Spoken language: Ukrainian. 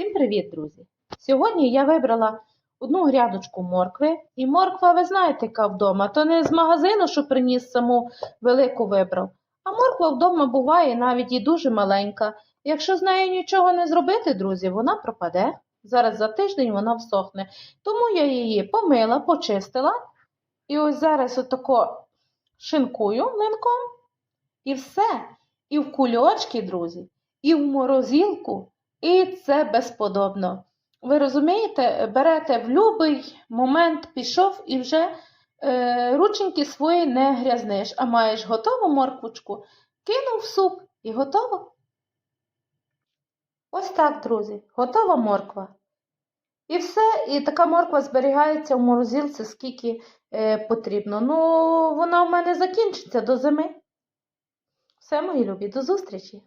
Всім привіт, друзі! Сьогодні я вибрала одну грядочку моркви, і морква, ви знаєте, яка вдома, то не з магазину, що приніс саму велику вибрав. А морква вдома буває навіть і дуже маленька. Якщо з нею нічого не зробити, друзі, вона пропаде. Зараз за тиждень вона всохне. Тому я її помила, почистила. І ось зараз отако шинкую млинком. І все. І в кульочки, друзі, і в морозилку. І це безподобно. Ви розумієте, берете в будь-який момент, пішов і вже е, рученьки свої не грязниш, а маєш готову морквочку, кинув в суп і готово. Ось так, друзі, готова морква. І все, і така морква зберігається в морозилці, скільки е, потрібно. Ну, вона в мене закінчиться до зими. Все, мої любі, до зустрічі!